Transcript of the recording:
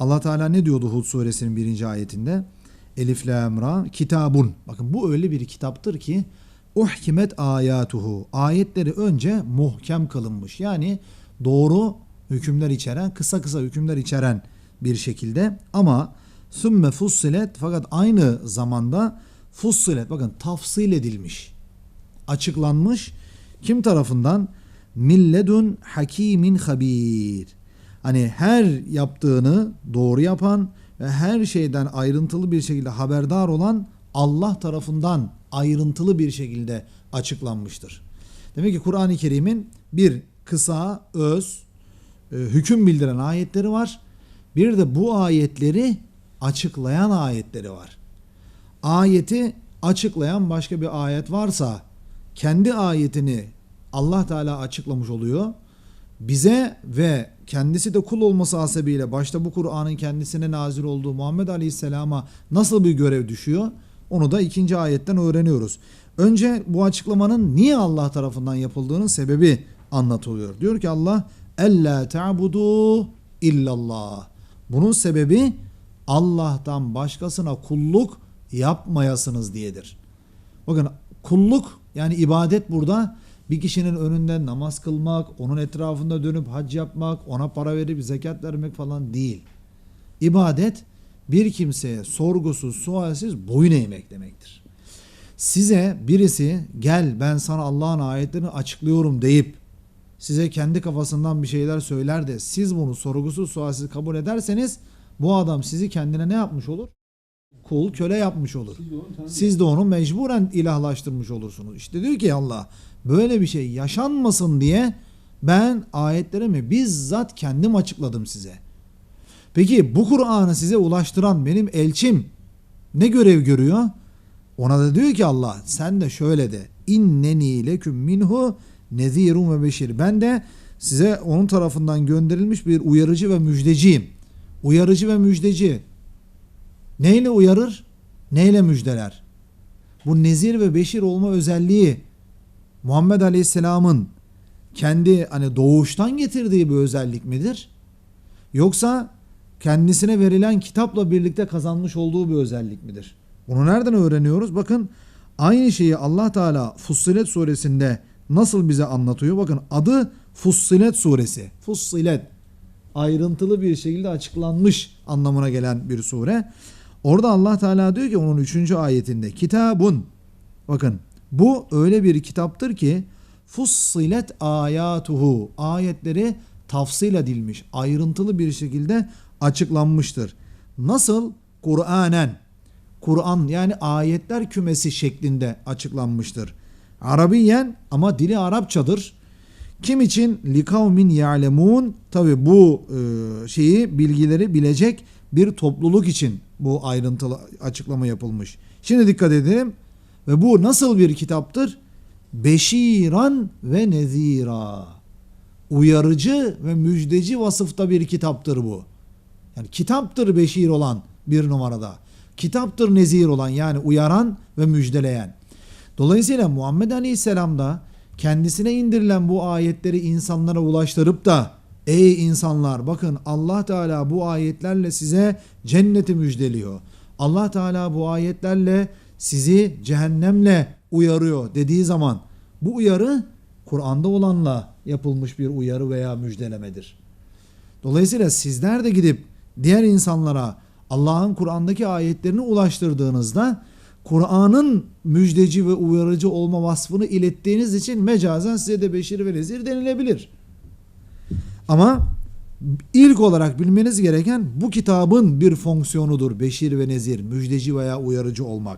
Allah Teala ne diyordu Hud suresinin birinci ayetinde? Elif lam ra kitabun. Bakın bu öyle bir kitaptır ki uhkimet ayatuhu. Ayetleri önce muhkem kılınmış. Yani doğru hükümler içeren, kısa kısa hükümler içeren bir şekilde ama sümme fussilet fakat aynı zamanda fussilet bakın tafsil edilmiş. Açıklanmış. Kim tarafından? Milledun hakimin habir. Hani her yaptığını doğru yapan ve her şeyden ayrıntılı bir şekilde haberdar olan Allah tarafından ayrıntılı bir şekilde açıklanmıştır. Demek ki Kur'an-ı Kerim'in bir kısa, öz, e, hüküm bildiren ayetleri var. Bir de bu ayetleri açıklayan ayetleri var. Ayeti açıklayan başka bir ayet varsa kendi ayetini Allah Teala açıklamış oluyor. Bize ve kendisi de kul olması hasebiyle başta bu Kur'an'ın kendisine nazil olduğu Muhammed Aleyhisselam'a nasıl bir görev düşüyor? Onu da ikinci ayetten öğreniyoruz. Önce bu açıklamanın niye Allah tarafından yapıldığının sebebi anlatılıyor. Diyor ki Allah Ella ta'budu illallah. Bunun sebebi Allah'tan başkasına kulluk yapmayasınız diyedir. Bakın kulluk yani ibadet burada bir kişinin önünde namaz kılmak, onun etrafında dönüp hac yapmak, ona para verip zekat vermek falan değil. İbadet bir kimseye sorgusuz, sualsiz boyun eğmek demektir. Size birisi gel ben sana Allah'ın ayetlerini açıklıyorum deyip size kendi kafasından bir şeyler söyler de siz bunu sorgusuz sualsiz kabul ederseniz bu adam sizi kendine ne yapmış olur? Kul, köle yapmış olur. Siz de onu mecburen ilahlaştırmış olursunuz. İşte diyor ki Allah böyle bir şey yaşanmasın diye ben ayetlerimi bizzat kendim açıkladım size. Peki bu Kur'an'ı size ulaştıran benim elçim ne görev görüyor? Ona da diyor ki Allah sen de şöyle de inneni leküm minhu nezirun ve beşir. Ben de size onun tarafından gönderilmiş bir uyarıcı ve müjdeciyim. Uyarıcı ve müjdeci. Neyle uyarır? Neyle müjdeler? Bu nezir ve beşir olma özelliği Muhammed Aleyhisselam'ın kendi hani doğuştan getirdiği bir özellik midir? Yoksa kendisine verilen kitapla birlikte kazanmış olduğu bir özellik midir? Bunu nereden öğreniyoruz? Bakın aynı şeyi Allah Teala Fussilet suresinde nasıl bize anlatıyor? Bakın adı Fussilet suresi. Fussilet ayrıntılı bir şekilde açıklanmış anlamına gelen bir sure. Orada Allah Teala diyor ki onun 3. ayetinde kitabun bakın bu öyle bir kitaptır ki fussilet ayatuhu ayetleri tafsil edilmiş ayrıntılı bir şekilde açıklanmıştır. Nasıl? Kur'anen Kur'an yani ayetler kümesi şeklinde açıklanmıştır. Arabiyen ama dili Arapçadır. Kim için likavmin ya'lemun tabi bu e, şeyi bilgileri bilecek bir topluluk için bu ayrıntılı açıklama yapılmış. Şimdi dikkat edelim ve bu nasıl bir kitaptır? Beşiran ve nezira. Uyarıcı ve müjdeci vasıfta bir kitaptır bu. Yani kitaptır beşir olan bir numarada. Kitaptır nezir olan yani uyaran ve müjdeleyen. Dolayısıyla Muhammed Aleyhisselam da kendisine indirilen bu ayetleri insanlara ulaştırıp da ey insanlar bakın Allah Teala bu ayetlerle size cenneti müjdeliyor. Allah Teala bu ayetlerle sizi cehennemle uyarıyor dediği zaman bu uyarı Kur'an'da olanla yapılmış bir uyarı veya müjdelemedir. Dolayısıyla sizler de gidip diğer insanlara Allah'ın Kur'an'daki ayetlerini ulaştırdığınızda Kur'an'ın müjdeci ve uyarıcı olma vasfını ilettiğiniz için mecazen size de beşir ve nezir denilebilir. Ama ilk olarak bilmeniz gereken bu kitabın bir fonksiyonudur beşir ve nezir, müjdeci veya uyarıcı olmak.